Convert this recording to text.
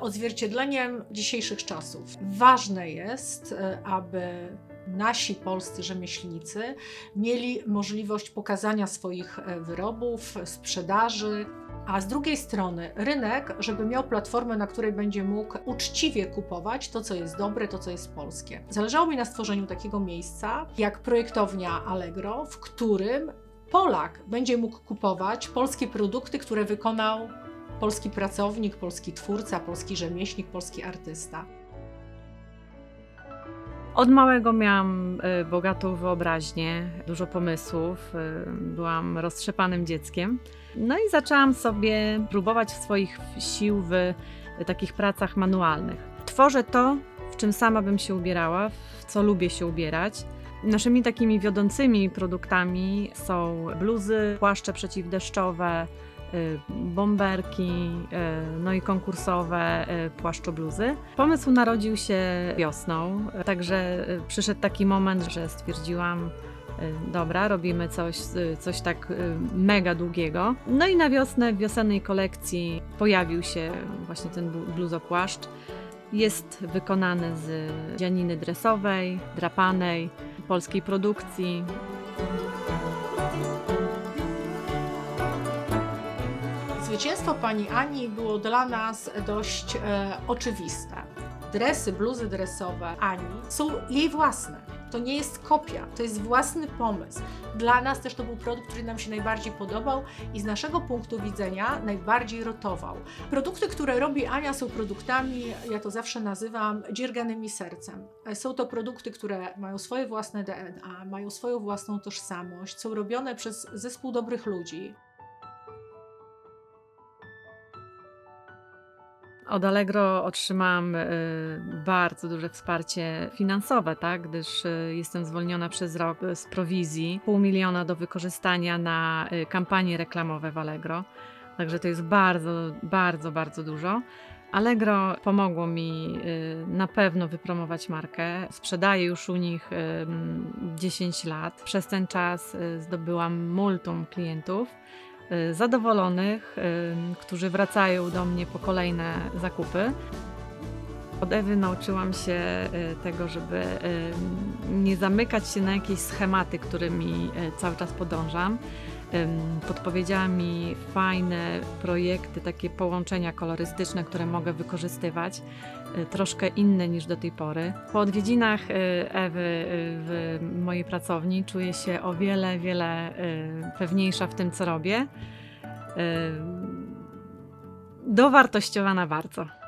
odzwierciedleniem dzisiejszych czasów. Ważne jest, e, aby nasi polscy rzemieślnicy mieli możliwość pokazania swoich e, wyrobów, sprzedaży, a z drugiej strony rynek, żeby miał platformę, na której będzie mógł uczciwie kupować to, co jest dobre, to, co jest polskie. Zależało mi na stworzeniu takiego miejsca, jak projektownia Allegro, w którym Polak będzie mógł kupować polskie produkty, które wykonał polski pracownik, polski twórca, polski rzemieślnik, polski artysta. Od małego miałam y, bogatą wyobraźnię, dużo pomysłów, y, byłam roztrzepanym dzieckiem. No i zaczęłam sobie próbować swoich sił w takich pracach manualnych. Tworzę to, w czym sama bym się ubierała, w co lubię się ubierać. Naszymi takimi wiodącymi produktami są bluzy, płaszcze przeciwdeszczowe, bomberki, y, no i konkursowe y, płaszczobluzy. Pomysł narodził się wiosną, y, także y, przyszedł taki moment, że stwierdziłam, y, dobra, robimy coś, y, coś tak y, mega długiego. No i na wiosnę w wiosennej kolekcji pojawił się właśnie ten blu- bluzopłaszcz. Jest wykonany z dzianiny dresowej, drapanej, polskiej produkcji. Zwycięstwo pani Ani było dla nas dość e, oczywiste. Dresy, bluzy dresowe Ani są jej własne. To nie jest kopia, to jest własny pomysł. Dla nas też to był produkt, który nam się najbardziej podobał i z naszego punktu widzenia najbardziej rotował. Produkty, które robi Ania, są produktami, ja to zawsze nazywam, dzierganymi sercem. E, Są to produkty, które mają swoje własne DNA, mają swoją własną tożsamość, są robione przez zespół dobrych ludzi. Od Allegro otrzymałam y, bardzo duże wsparcie finansowe, tak, gdyż y, jestem zwolniona przez rok z prowizji, pół miliona do wykorzystania na y, kampanie reklamowe w Allegro. Także to jest bardzo, bardzo, bardzo dużo. Allegro pomogło mi y, na pewno wypromować markę. Sprzedaję już u nich y, mm, 10 lat. Przez ten czas y, zdobyłam multum klientów y, zadowolonych, y, którzy wracają do mnie po kolejne zakupy. Od Ewy nauczyłam się y, tego, żeby y, nie zamykać się na jakieś schematy, którymi y, cały czas podążam. Podpowiedziała mi fajne projekty, takie połączenia kolorystyczne, które mogę wykorzystywać, y, troszkę inne niż do tej pory. Po odwiedzinach y, Ewy y, w mojej pracowni czuję się o wiele, wiele pewniejsza w tym, co robię. Dowartościowana bardzo.